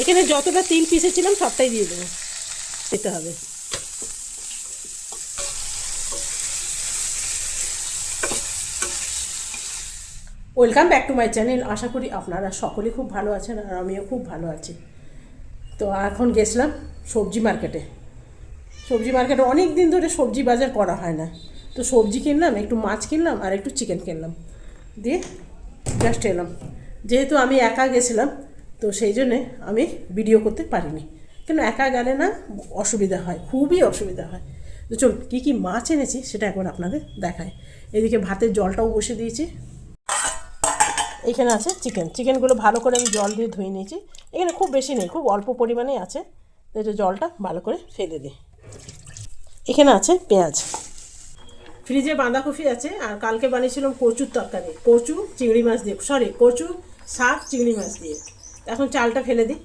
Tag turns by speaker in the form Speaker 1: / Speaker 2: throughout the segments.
Speaker 1: এখানে যতটা তিল পিসেছিলাম সবটাই দিয়ে দেবো। দিতে হবে। Welcome back to my channel আশা করি আপনারা সকলে খুব ভালো আছেন আর আমিও খুব ভালো আছি। তো এখন গেছিলাম সবজি মার্কেটে সবজি মার্কেটে অনেক দিন ধরে সবজি বাজার করা হয় না। তো সবজি কিনলাম, একটু মাছ কিনলাম আর একটু চিকেন কিনলাম। দিয়ে জাস্ট এলাম। যেহেতু আমি একা গেছিলাম তো সেই জন্যে আমি ভিডিও করতে পারিনি। কেন একা গেলে না অসুবিধা হয়, খুবই অসুবিধা হয়। তো চল কী কী মাছ এনেছি সেটা একবার আপনাদের দেখায় এদিকে ভাতের জলটাও বসে দিয়েছি। এখানে আছে চিকেন চিকেনগুলো ভালো করে আমি জল দিয়ে ধুয়ে নিয়েছি। এখানে খুব বেশি নেই, খুব অল্প পরিমাণে আছে। তো এটা জলটা ভালো করে ফেলে দিই। এখানে আছে পেঁয়াজ। ফ্রিজে বাঁধাকপি আছে, আর কালকে বানিয়েছিলাম কচুর তরকারি। কচু, চিংড়ি মাছ দিয়ে সরি কচু, শাক, চিংড়ি মাছ দিয়ে। এখন চালটা ফেলে দিই।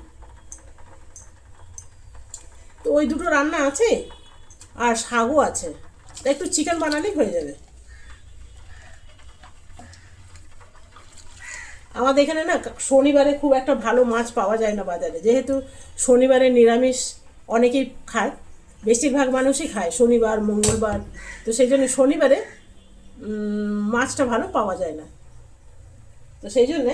Speaker 1: তো ওই দুটো রান্না আছে আর শাকও আছে। একটু চিকেন বানালেই হয়ে যাবে। আমাদের এখানে না শনিবারে খুব একটা ভালো মাছ পাওয়া যায় না বাজারে। যেহেতু শনিবারে নিরামিষ অনেকেই খায়, বেশিরভাগ মানুষই খায় শনিবার, মঙ্গলবার। তো সেই জন্য শনিবারে মাছটা ভালো পাওয়া যায় না। তো সেই জন্যে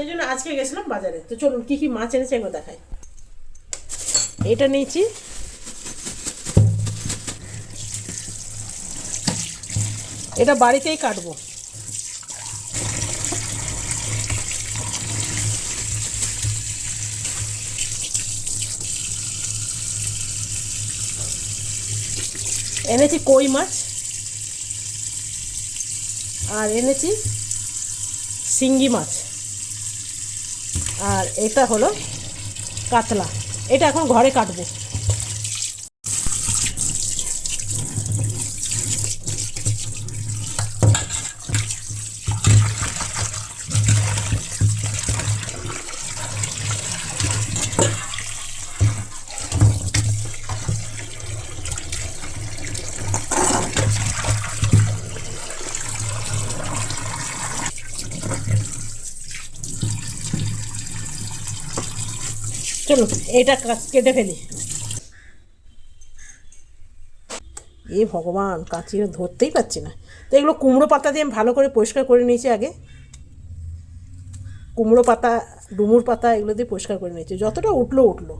Speaker 1: সেই জন্য আজকে গেছিলাম বাজারে। তো চলুন, কী কী মাছ এনেছে একবার দেখাই। এটা নিয়েছি। এটা বাড়িতেই কাটবো। এনেছি কই মাছ। আর এনেছি শিঙ্গি মাছ। আর এটা হলো কাতলা। এটা এখন ঘরে কাটবো। চলো, এটা কেটে ফেলি। এ ভগবান কাঁচি ধরতেই পারছি না। তো এগুলো কুমড়ো পাতা দিয়ে আমি ভালো করে পরিষ্কার করে নিয়েছি আগে। কুমড়ো পাতা, ডুমুর পাতা এগুলো দিয়ে পরিষ্কার করে নিয়েছি। যতটা উঠল উঠল।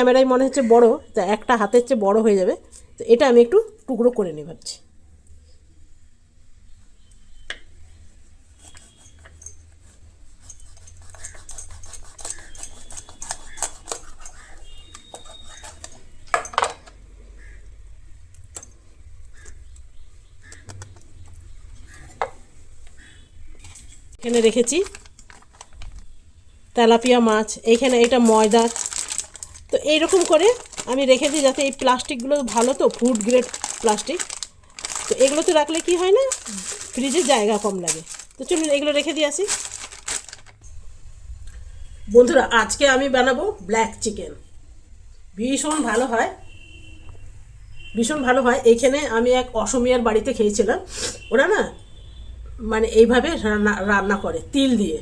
Speaker 1: ক্যামেরায় মনে হচ্ছে বড়, তা একটা হাতের চেয়ে বড় হয়ে যাবে। তো এটা আমি একটু টুকরো করে নিই ভাবছি। এখানে রেখেছি তেলাপিয়া মাছ, এইখানে এটা ময়দা তো এইরকম করে আমি রেখে দিই যাতে এই প্লাস্টিকগুলো ভালো তো ফুড গ্রেড প্লাস্টিক। তো এগুলোতে রাখলে কি হয় না? ফ্রিজে জায়গা কম লাগে। তো চলুন এগুলো রেখে দিয়ে আসি। বন্ধুরা, আজকে আমি বানাবো ব্ল্যাক চিকেন ভীষণ ভালো হয়। ভীষণ ভালো হয়। এইখানে আমি এক অসমিয়ার বাড়িতে খেয়েছিলাম। ওরা না মানে এইভাবে রান্না রান্না করে তিল দিয়ে।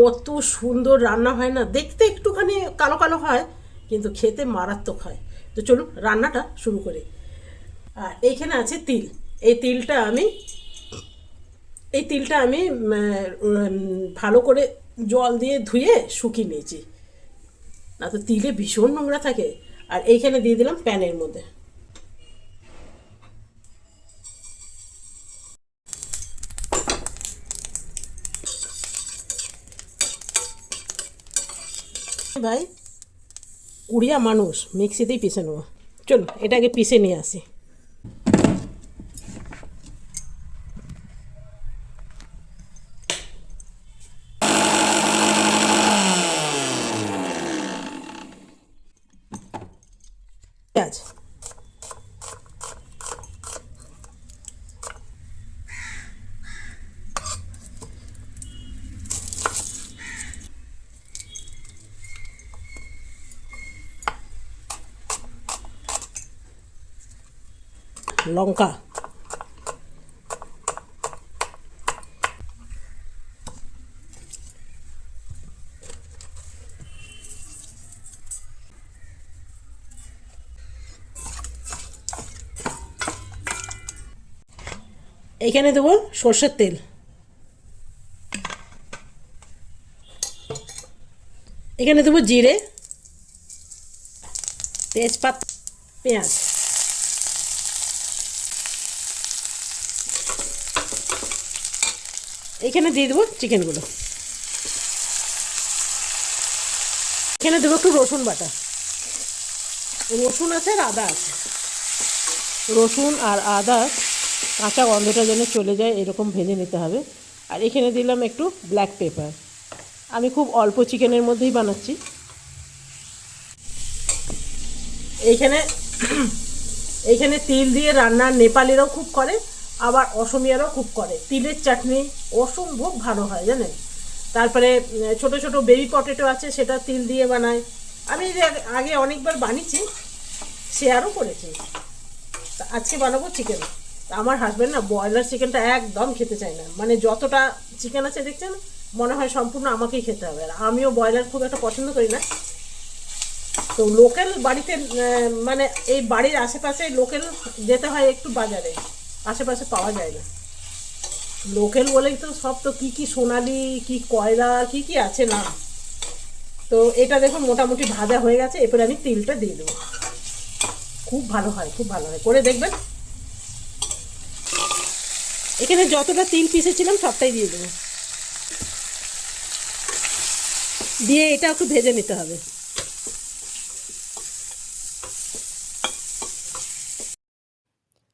Speaker 1: অত সুন্দর রান্না হয় না। দেখতে একটুখানি কালো কালো হয়। কিন্তু খেতে মারাত্মক হয়। তো চলুন রান্নাটা শুরু করি। আর এইখানে আছে তিল। এই তিলটা আমি, এই তিলটা আমি ভালো করে জল দিয়ে ধুয়ে শুকিয়ে নিয়েছি। না তো তিলে ভীষণ নোংরা থাকে। আর এইখানে দিয়ে দিলাম প্যানের মধ্যে। ভাই কুড়িয়া মানুষ মিক্সিতেই পিষে নেব। চলো এটাকে পিষে নিয়ে আসি পেঁয়াজ লঙ্কা। এখানে দেবো সর্ষের তেল। এখানে দেবো জিরে তেজপাত পেঁয়াজ। এখানে দিয়ে দেবো চিকেনগুলো। এখানে দেবো একটু রসুন বাটা। রসুন আছে আর আদা আছে। রসুন আর আদা কাঁচা গন্ধটা যেন চলে যায়, এরকম ভেজে নিতে হবে। আর এখানে দিলাম একটু ব্ল্যাক পেপার আমি খুব অল্প চিকেনের মধ্যেই বানাচ্ছি। এইখানে এইখানে তিল দিয়ে রান্না নেপালিরাও খুব করে। আবার অসমিয়ারাও খুব করে। তিলের চাটনি অসম্ভব ভালো হয়, জানেন? তারপরে ছোট ছোট বেবি পটেটো আছে, সেটা তিল দিয়ে বানায়। আমি আগে- অনেকবার বানিয়েছি শেয়ারও করেছি। আজকে বানাবো চিকেন আমার হাজব্যান্ড না ব্রয়লার চিকেনটা একদম খেতে চায় না। মানে যতটা চিকেন আছে, দেখছেন? মনে হয় সম্পূর্ণ আমাকেই খেতে হবে। আর আমিও ব্রয়লার খুব একটা পছন্দ করি না। তো লোকাল বাড়িতে মানে এই বাড়ির আশেপাশে লোকাল যেতে হয় একটু বাজারে। আশেপাশে পাওয়া যায় না। লোকাল বলেই তো সব তো কী কী সোনালি, কি কয়লা, কি কি আছে না। তো এটা দেখুন মোটামুটি ভাজা হয়ে গেছে, এরপরে আমি তিলটা দিয়ে দেবো। খুব ভালো হয়, খুব ভালো হয়। করে দেখবেন। এখানে যতটা তিল পিসেছিলাম সবটাই দিয়ে দেবো। দিয়ে এটা একটু ভেজে নিতে হবে।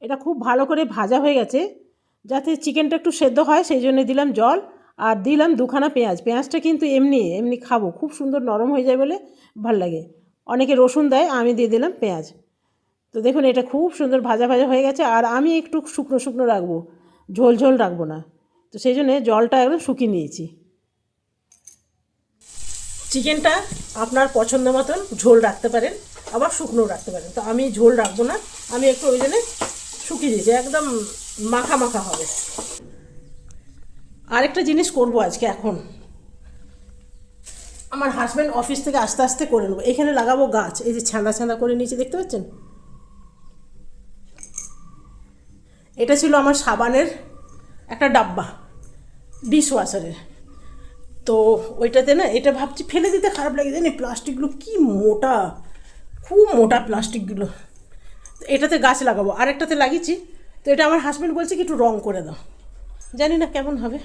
Speaker 1: এটা খুব ভালো করে ভাজা হয়ে গেছে, যাতে চিকেনটা একটু সেদ্ধ হয়, সেই জন্য দিলাম জল আর দিলাম দুখানা পেঁয়াজ। পেঁয়াজটা কিন্তু এমনি এমনি খাব, খুব সুন্দর নরম হয়ে যায় বলে ভালো লাগে। অনেকে রসুন দেয়, আমি দিয়ে দিলাম পেঁয়াজ। তো দেখুন, এটা খুব সুন্দর ভাজা ভাজা হয়ে গেছে, আর আমি একটু শুকনো শুকনো রাখব, ঝোল ঝোল রাখব না। তো সেই জন্যে জলটা একদম শুকিয়ে নিয়েছি। চিকেনটা আপনার পছন্দ মতন ঝোল রাখতে পারেন, আবার শুকনো রাখতে পারেন। তো আমি ঝোল রাখব না, আমি একটু ওই জন্যে শুকিয়ে দিয়েছে একদম মাখা মাখা হবে। আরেকটা জিনিস করব আজকে এখন। আমার হাজব্যান্ড অফিস থেকে আস্তে আস্তে করে নেব। এখানে লাগাবো গাছ, এই যে ছাঁদা ছাঁদা করে নিচে দেখতে পাচ্ছেন? এটা ছিল আমার সাবানের একটা ডাব্বা ডিশ ওয়াশারের তো ওইটাতে না, এটা ভাবছি ফেলে দিতে, খারাপ লাগে। জানি প্লাস্টিকগুলো কি মোটা, খুব মোটা প্লাস্টিকগুলো এটাতে গাছ লাগাবো আর একটাতে লাগিয়েছি। তো এটা আমার হাজব্যান্ড বলছে কি, একটু রং করে দাও। জানি না কেমন হবে।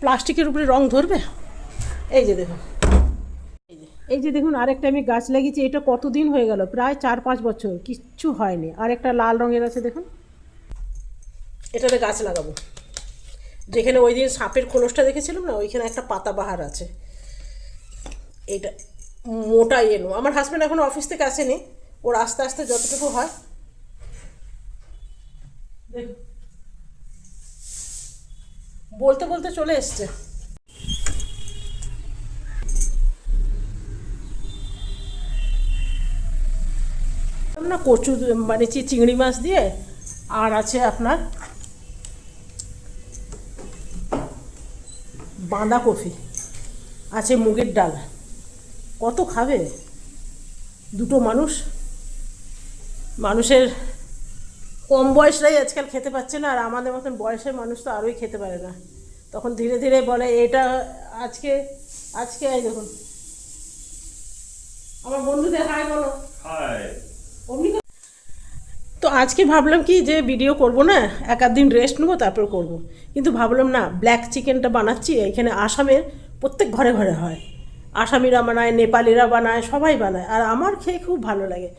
Speaker 1: প্লাস্টিকের উপরে রং ধরবে? এই যে দেখুন। এই যে এই যে দেখুন, আরেকটা আমি গাছ লাগিয়েছি, এটা কতদিন হয়ে গেল? প্রায় চার পাঁচ বছর, কিচ্ছু হয়নি। আরেকটা লাল রঙের আছে, দেখুন। এটাতে গাছ লাগাবো। যেখানে ওই দিন সাপের খোলসটা দেখেছিলাম না, ওইখানে একটা পাতা বাহার আছে। এটা মোটা এনো আমার হাজব্যান্ড এখন অফিস থেকে আসেনি। ওর আস্তে আস্তে যতটুকু হয়। বলতে বলতে চলে এসছে। না কচু মানে চিংড়ি মাছ দিয়ে, আর আছে আপনার বাঁধাকপি, আছে মুগের ডাল। কত খাবে? দুটো মানুষ। মানুষের কম বয়সরাই আজকাল খেতে পাচ্ছে না আর আমাদের মতন বয়সের মানুষ তো আরোই খেতে পারে না। তখন ধীরে ধীরে বলে এটা আজকে আজকে এই দেখুন। আমার বন্ধুদের হাই বলো।
Speaker 2: হাই।
Speaker 1: অমনি তো আজকে ভাবলাম কি যে ভিডিও করব না এক আধ দিন রেস্ট নেব তারপর করব। কিন্তু ভাবলাম না ব্ল্যাক চিকেনটা বানাচ্ছি এখানে আসামের প্রত্যেক ঘরে ঘরে হয়। আসামিরা বানায় নেপালিরা বানায় সবাই বানায় আর আমার খেয়ে খুব ভালো লাগে।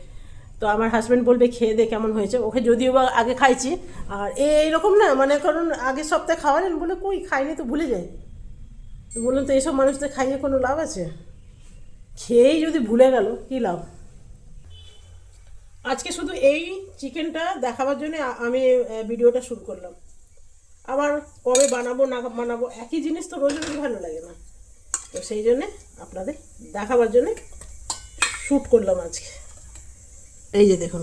Speaker 1: তো আমার হাজব্যান্ড বলবে, খেয়ে দে কেমন হয়েছে? ওকে যদিও বা আগে খাইছি, আর এইরকম না মানে কারণ আগের সপ্তাহে খাওয়ালেন বলে কই খাইনি তো ভুলে যাই। তো বললাম, তো এইসব মানুষদের খাইয়ে কোনো লাভ আছে? খেয়েই যদি ভুলে গেল, কী লাভ? আজকে শুধু এই চিকেনটা দেখাবার জন্য আমি ভিডিওটা শুরু করলাম। আবার কবে বানাবো, না বানাবো, একই জিনিস তো রোজ রোজ ভালো লাগে না। তো সেই জন্যে আপনাদের দেখাবার জন্যে শ্যুট করলাম আজকে। এই যে দেখুন।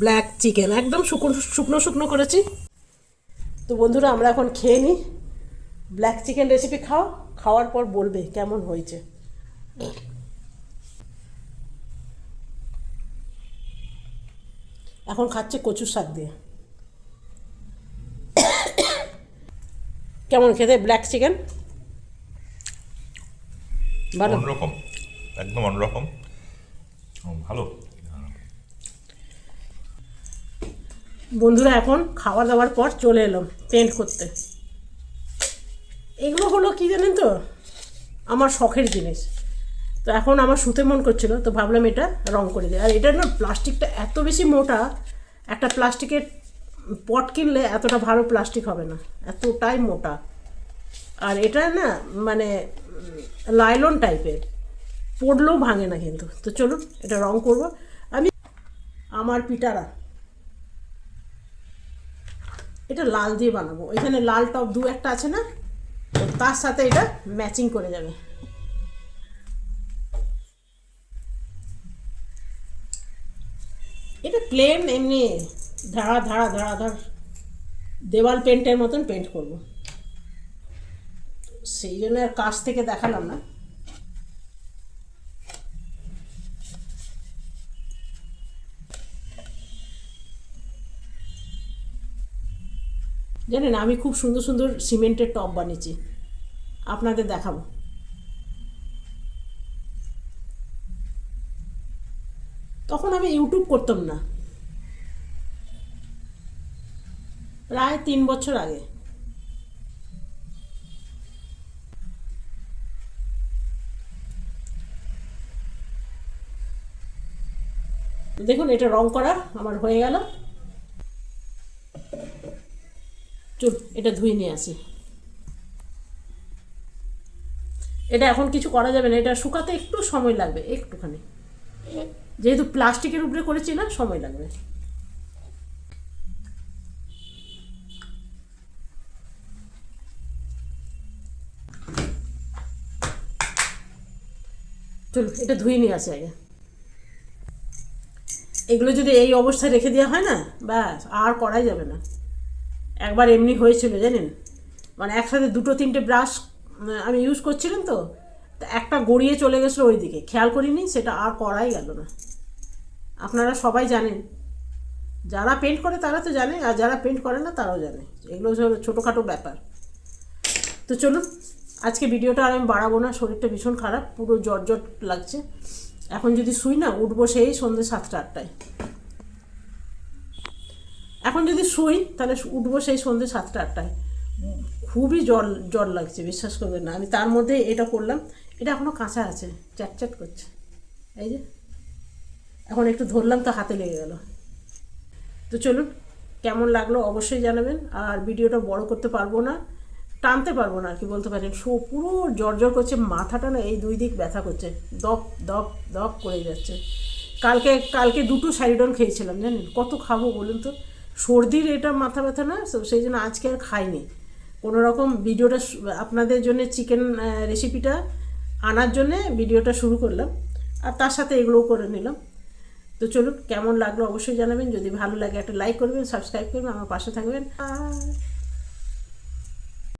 Speaker 1: ব্ল্যাক চিকেন একদম শুকনো শুকনো শুকনো করেছি। তো বন্ধুরা, আমরা এখন খেয়ে নিই। ব্ল্যাক চিকেন রেসিপি খাও, খাওয়ার পর বলবে কেমন হয়েছে। এখন খাচ্ছে কচুর শাক দিয়ে। কেমন খেতে ব্ল্যাক চিকেন ভালো?
Speaker 2: অন্যরকম, একদম অন্যরকম। ভালো
Speaker 1: বন্ধুরা, এখন খাওয়া দাওয়ার পর চলে এলাম পেন্ট করতে। এগুলো হলো কি জানেন তো? আমার শখের জিনিস। তো এখন আমার শুতে মন করছিল, তো ভাবলাম এটা রং করে দিই। আর এটা না, প্লাস্টিকটা এত বেশি মোটা, একটা প্লাস্টিকের পট কিনলে এতটা ভালো প্লাস্টিক হবে না। এতটাই মোটা। আর এটা না মানে লাইলন টাইপের পড়লেও ভাঙে না কিন্তু। তো চলুন, এটা রং করব। আমি আমার পিটারা। এটা লাল দিয়ে বানাবো। এখানে লাল টপ দু একটা আছে না? তো তার সাথে এটা ম্যাচিং করে যাবে। এটা প্লেন এমনি ধারা ধারা ধারা ধাড় দেওয়াল পেন্টের মতন পেন্ট করব। সেই জন্য আর কাছ থেকে দেখালাম না। জানেন, আমি খুব সুন্দর সুন্দর সিমেন্টের টপ বানিয়েছি। আপনাদের দেখাবো। তখন আমি ইউটিউব করতাম না। প্রায় তিন বছর আগে। দেখুন, এটা রং করা আমার হয়ে গেল। চল এটা ধুয়ে নিয়ে আসি। এটা এখন কিছু করা যাবে না, এটা শুকাতে একটু সময় লাগবে, একটুখানি। যেহেতু প্লাস্টিকের উপরে করেছি না, সময় লাগবে। চলো, এটা ধুয়ে নিয়ে আসি আগে। এগুলো যদি এই অবস্থায় রেখে দেওয়া হয় না, ব্যাস, আর করাই যাবে না। একবার এমনি হয়েছিল, জানেন? মানে একসাথে দুটো, তিনটে ব্রাশ আমি ইউজ করছিলাম তো একটা গড়িয়ে চলে গেছিল ওই দিকে খেয়াল করিনি, সেটা আর করাই গেল না। আপনারা সবাই জানেন। যারা পেন্ট করে তারা তো জানে, আর যারা পেন্ট করে না তারাও জানে। এগুলো ছোটোখাটো ব্যাপার। তো চলুন, আজকে ভিডিওটা আর আমি বাড়াবো না, শরীরটা ভীষণ খারাপ, পুরো জ্বর জ্বর লাগছে। এখন যদি শুই না, উঠবো সেই সন্ধ্যে সাতটা, আটটায়। এখন যদি শুই, তাহলে উঠবো সেই সন্ধ্যে সাতটা, আটটায়। খুবই জল জ্বর লাগছে, বিশ্বাস করবেন না। আমি তার মধ্যে এটা করলাম, এটা এখনও কাঁচা আছে চ্যাট চ্যাট করছে। এই যে, এখন একটু ধরলাম, তো হাতে লেগে গেল। তো চলুন, কেমন লাগল অবশ্যই জানাবেন, আর ভিডিওটা বড় করতে পারব না, টানতে পারব না, আর কি বলতে পারেন। শো পুরো জ্বর করছে, মাথাটা না এই দুই দিক ব্যথা করছে, দপ দপ দপ করে যাচ্ছে। কালকে কালকে দুটো সাইডন খেয়েছিলাম, জানেন? কত খাব বলুন তো? সর্দির এটা মাথা ব্যথা না সেই জন্য আজকে আর খাইনি। কোনো রকম ভিডিওটা আপনাদের জন্য চিকেন রেসিপিটা আনার জন্যে ভিডিওটা শুরু করলাম, আর তার সাথে এগুলোও করে নিলাম। তো চলুন, কেমন লাগল অবশ্যই জানাবেন। যদি ভালো লাগে একটা লাইক করবেন সাবস্ক্রাইব করবেন, আমার পাশে থাকবেন। আর